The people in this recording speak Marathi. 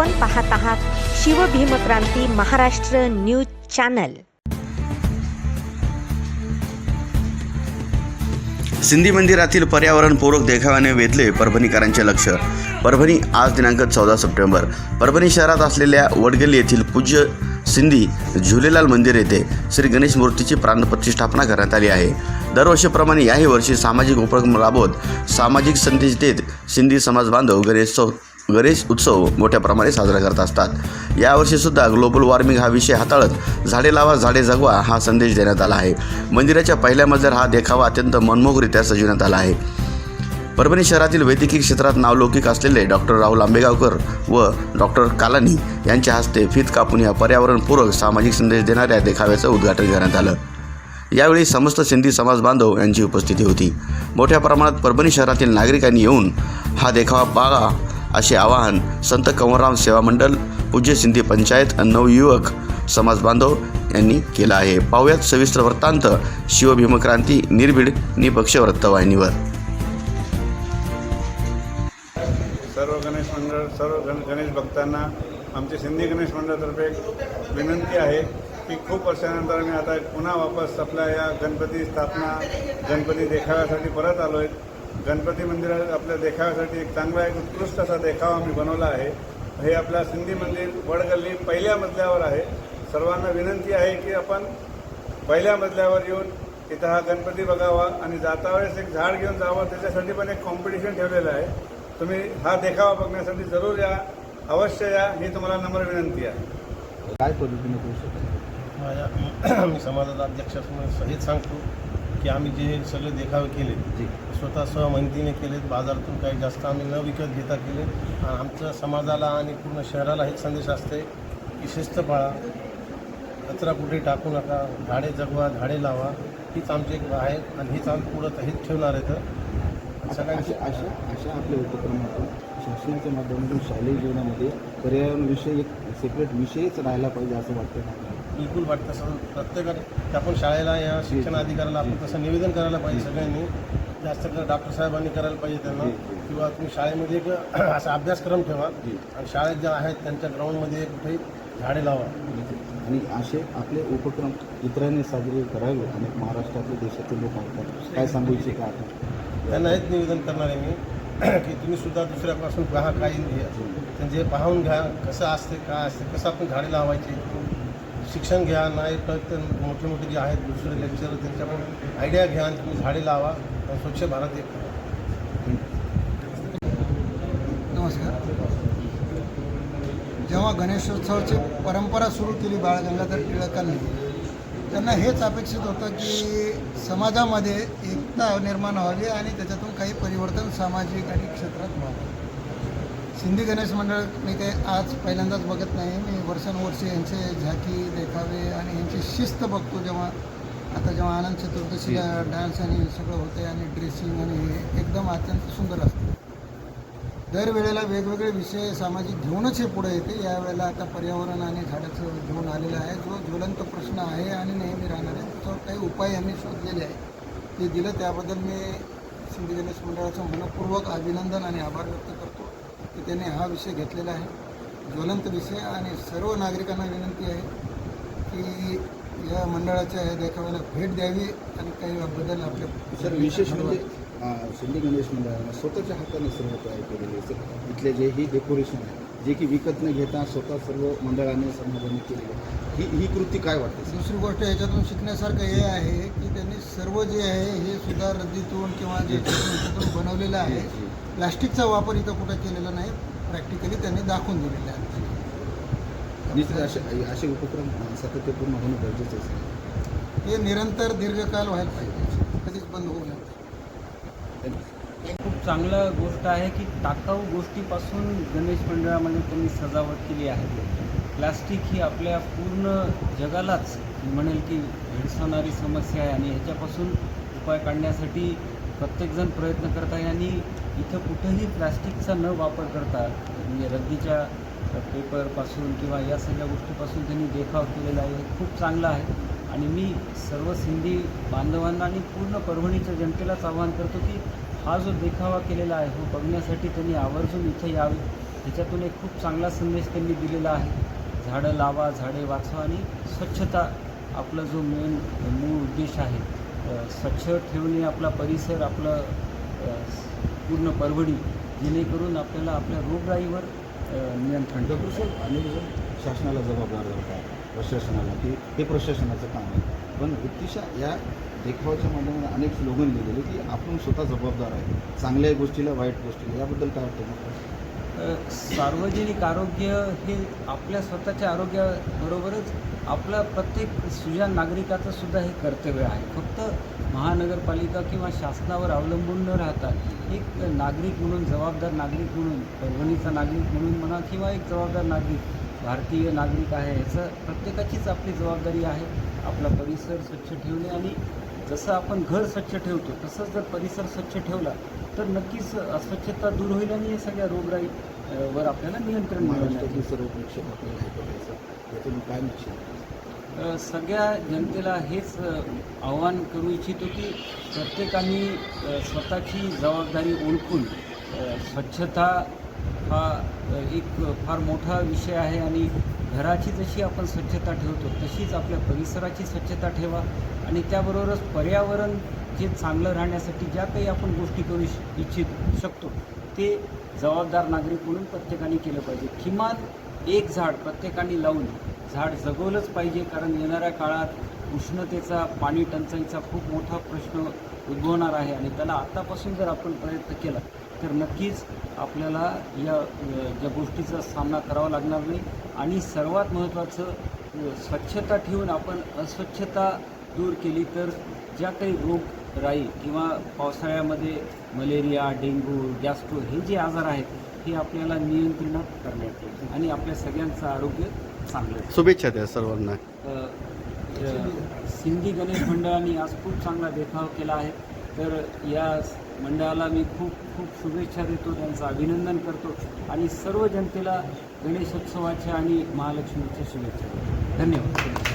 आपण पाहत आहात शिवभीमक्रांती महाराष्ट्र न्यूज चॅनल. सिंधी मंदिरातील पर्यावरणपूरक देखाव्याने वेधले परभणीकरांचे लक्ष. परभणी आज दिनांक चौदा सप्टेंबर. परभणी शहरात असलेल्या वडगली येथील पूज्य सिंधी झुलेलाल मंदिर येथे श्री गणेश मूर्तीची प्राणप्रतिष्ठापना करण्यात आली आहे. दरवर्षीप्रमाणे याही वर्षी सामाजिक उपक्रम राबवत सामाजिक संदेश देत सिंधी समाज बांधव गणेशोत्सव गणेश उत्सव मोठ्या प्रमाणे साजरा करत असतात. यावर्षीसुद्धा ग्लोबल वॉर्मिंग हा विषय हाताळत झाडे लावा झाडे जगवा हा संदेश देण्यात आला आहे. मंदिराच्या पहिल्या मजल्यावर हा देखावा अत्यंत मनमोहकरित्या सजविण्यात आला आहे. परभणी शहरातील वैद्यकीय क्षेत्रात नावलौकिक असलेले डॉक्टर राहुल आंबेगावकर व डॉक्टर कालानी यांच्या हस्ते फित कापून या पर्यावरणपूरक सामाजिक संदेश देणाऱ्या देखाव्याचं उद्घाटन करण्यात आलं. यावेळी समस्त सिंधी समाज बांधव यांची उपस्थिती होती. मोठ्या प्रमाणात परभणी शहरातील नागरिकांनी येऊन हा देखावा बाळा असे आवाहन संत कंवरराम सेवा मंडळ पूज्य सिंधी पंचायत नवयुवक समाज बांधव यांनी केलं आहे. पाहुयात सविस्तर वृत्तांत. शिवभीमक्रांती निर्भीड निपक्ष वृत्तवाहिनीवर सर्व गणेश मंडळ सर्व गण गणेश भक्तांना आमचे सिंधी गणेश मंडळातर्फे एक विनंती आहे की खूप वर्षानंतर आम्ही आता पुन्हा वापस आपल्या या गणपती स्थापना गणपती देखाव्यासाठी परत आलो आहे गणपती मंदिरात आपल्या देखाव्यासाठी एक चांगला एक उत्कृष्ट असा देखावा आम्ही बनवला आहे. हे आपल्या सिंधी मंदिर वडगल्ली पहिल्या मजल्यावर आहे. सर्वांना विनंती आहे की आपण पहिल्या मजल्यावर येऊन इथं हा गणपती बघावा आणि जाता वेळेस एक झाड घेऊन जावं त्याच्यासाठी पण एक कॉम्पिटिशन ठेवलेलं आहे. तुम्ही हा देखावा बघण्यासाठी जरूर या अवश्य या ही तुम्हाला नम्र विनंती आहे. काय पद्धतीने करू शकतो? माझ्या मी समाजाचा अध्यक्ष असल्यामुळे हेच सांगतो. की आम्ही जे सगळे देखावे केले जी. स्वतः सहमंतीने केलेत बाजारातून काही जास्त आम्ही न विकत घेता केले. आणि आमच्या समाजाला आणि पूर्ण शहराला हेच संदेश असते की शिस्त पाळा कचरा कुठे टाकू नका झाडे जगवा झाडे लावा हीच आमची एक आहे आणि हीच आम्ही पुढं हेच ठेवणार आहेत सगळ्यांची अशा अशा आपल्या उपक्रमातून शासनाच्या माध्यमातून शालेय जीवनामध्ये पर्यावरण विषय एक सेपरेट विषयच राहायला पाहिजे असं वाटतं? बिलकुल वाटतं तसं प्रत्येकाने आपण शाळेला या शिक्षण अधिकाऱ्याला आपण तसं निवेदन करायला पाहिजे सगळ्यांनी. जास्त कर डॉक्टर साहेबांनी करायला पाहिजे त्यांना. जी, जी. किंवा तुम्ही शाळेमध्ये एक असा अभ्यासक्रम ठेवा. जी. आणि शाळेत ज्या आहेत त्यांच्या ग्राउंडमध्ये कुठे झाडे लावा. आणि असे आपले उपक्रम इतरांनी साजरे करावे आणि महाराष्ट्रातले देशातील लोक ऐकतात. काय सांगू इच्छिता आपण? त्यांना हेच निवेदन करणार आहे मी की तुम्ही सुद्धा दुसऱ्यापासून पहा काही त्यांचे पाहून घ्या कसं असते काय असते कसं आपण झाडे लावायची शिक्षण घ्या नाही तर मोठे मोठे जे आहेत दुसरे लेक्चर त्यांच्याकडून आयडिया घ्या आणि तुम्ही झाडे लावा स्वच्छ भारत एक नमस्कार. जेव्हा गणेशोत्सवाची परंपरा सुरू केली बाळ गंगाधर टिळकांनी त्यांना हेच अपेक्षित होतं की समाजामध्ये एकता निर्माण व्हावी आणि त्याच्यातून काही परिवर्तन सामाजिक आणि क्षेत्रात व्हावं. सिंधी गणेश मंडळ मी काही आज पहिल्यांदाच बघत नाही. मी वर्षानुवर्षे यांचे झाकी देखावे आणि यांची शिस्त बघतो जेव्हा आता जेव्हा आनंद चतुर्दशीला डान्स आणि सगळं होते आणि ड्रेसिंग आणि हे एकदम अत्यंत सुंदर असतं. दरवेळेला वेगवेगळे विषय सामाजिक घेऊनच हे पुढे येते. यावेळेला आता पर्यावरण आणि झाडाचं घेऊन आलेलं आहे. जो ज्वलंत प्रश्न आहे आणि नेहमी राहणार आहे त्याच्यावर काही उपाय यांनी शोधलेले आहे ते दिलं त्याबद्दल मी सिंधी गणेश मंडळाचं मनपूर्वक अभिनंदन आणि आभार व्यक्त करतो. की त्याने हा विषय घेतलेला आहे. ज्वलंत विषय आणि सर्व नागरिकांना विनंती आहे की या मंडळाच्या या देखाव्याला भेट द्यावी आणि काही बदल आपल्या सर विशेष म्हणजे सिंधी गणेश मंडळानं स्वतःच्या हाताने सर्व तयार केलेले आहे. सर इथले जे ही डेकोरेशन आहे जे की विकत न घेता स्वतः सर्व मंडळाने समाजाने केलेलं आहे. ही ही कृती काय वाटते सर? दुसरी गोष्ट याच्यातून शिकण्यासारखं हे आहे की त्यांनी सर्व जे आहे हे सुद्धा रद्दीतून किंवा जे बनवलेलं आहे प्लास्टिकचा वापर इथं कुठं केलेला नाही. प्रॅक्टिकली त्यांनी दाखवून दिलेलं आहे. निश्चित असे असे उपक्रम सातत्यपूर्ण होणं गरजेचं आहे. हे निरंतर दीर्घकाल व्हायला पाहिजे. कधीच बंद होऊ नये. खूप चांगलं गोष्ट आहे की टाकाऊ गोष्टीपासून गणेश मंडळामध्ये त्यांनी सजावट केली आहे. प्लास्टिक ही आपल्या पूर्ण जगालाच म्हणेल की भेडसावणारी समस्या आहे आणि ह्याच्यापासून उपाय काढण्यासाठी प्रत्येकजण प्रयत्न करत आहे आणि इथं कुठंही प्लास्टिकचा न वापर करता म्हणजे रद्दीच्या पेपरपासून किंवा या सगळ्या गोष्टीपासून त्यांनी देखाव केलेला आहे. हे खूप चांगलं आहे. आणि मी सर्व सिंधी बांधवांना आणि पूर्ण परभणीच्या जनतेलाच आवाहन करतो की हा जो देखावा केलेला आहे तो बघण्यासाठी त्यांनी आवर्जून इथे यावे. ह्याच्यातून एक खूप चांगला संदेश त्यांनी दिलेला आहे. झाडं लावा झाडे वाचवा आणि स्वच्छता आपला जो मेन मूळ उद्देश आहे स्वच्छ ठेवणे आपला परिसर आपलं पूर्ण परवडी जेणेकरून आपल्याला आपल्या रोगराईवर नियंत्रण ठेवता डॉक्टर साहेब अनेक जण शासनाला जबाबदार धरतात प्रशासनाला की हे प्रशासनाचं काम आहे. पण व्यक्तिशः या देखावाच्या माध्यमाने अनेक स्लोगन लिहिलेले की आपण स्वतः जबाबदार आहे. चांगल्या गोष्टीला वाईट गोष्टीला याबद्दल काय वाटतं मग सार्वजनिक आरोग्य हे आपल्या स्वतःच्या आरोग्याबरोबरच आपल्या प्रत्येक सुजान नागरिकाचं सुद्धा हे कर्तव्य आहे. फक्त महानगरपालिका किंवा शासनावर अवलंबून न राहता एक नागरिक म्हणून जबाबदार नागरिक म्हणून परभणीचा नागरिक म्हणून म्हणा किंवा एक जबाबदार नागरिक भारतीय नागरिक आहे ह्याचं प्रत्येकाचीच आपली जबाबदारी आहे. आपला परिसर स्वच्छ ठेवणे आणि जसं आपण घर स्वच्छ ठेवतो तसंच जर परिसर स्वच्छ ठेवला तर नक्कीच अस्वच्छता दूर होईल आणि या सगळ्या रोगराई वर आपल्याला नियंत्रण सर्व काय सगळ्या जनतेला हेच आव्हान करू इच्छितो की प्रत्येकाने स्वतःची जबाबदारी ओळखून स्वच्छता हा एक फार मोठा विषय आहे आणि घराची जशी आपण स्वच्छता ठेवतो तशीच आपल्या परिसराची स्वच्छता ठेवा आणि त्याबरोबरच पर्यावरण जे चांगलं राहण्यासाठी ज्या काही आपण गोष्टी करू इच्छित शकतो ते जबाबदार नागरिक म्हणून प्रत्येकाने केलं पाहिजे. किमान एक झाड प्रत्येकाने लावून झाड जगवलंच पाहिजे कारण येणाऱ्या काळात उष्णतेचा पाणी टंचाईचा खूप मोठा प्रश्न उद्भवणार आहे आणि त्याला आत्तापासून जर आपण प्रयत्न केला तर नक्कीच आपल्याला या ज्या गोष्टीचा सामना करावा लागणार नाही. आणि सर्वात महत्त्वाचं स्वच्छता ठेवून आपण अस्वच्छता दूर केली तर ज्या काही रोगराई किंवा पावसाळ्यामध्ये मलेरिया डेंग्यू गॅस्ट्रो हे जे आजार आहेत हे आपल्याला नियंत्रणात करण्यात येईल आणि आपल्या सगळ्यांचं आरोग्य चांगलं. शुभेच्छा त्या सर्वांना सिंधी गणेश मंडळाने आज खूप चांगला देखाव केला आहे तर या मंडळाला मी खूप खूप शुभेच्छा देतो त्यांचं अभिनंदन करतो आणि सर्व जनतेला गणेशोत्सवाच्या आणि महालक्ष्मीच्या शुभेच्छा देतो. धन्यवाद.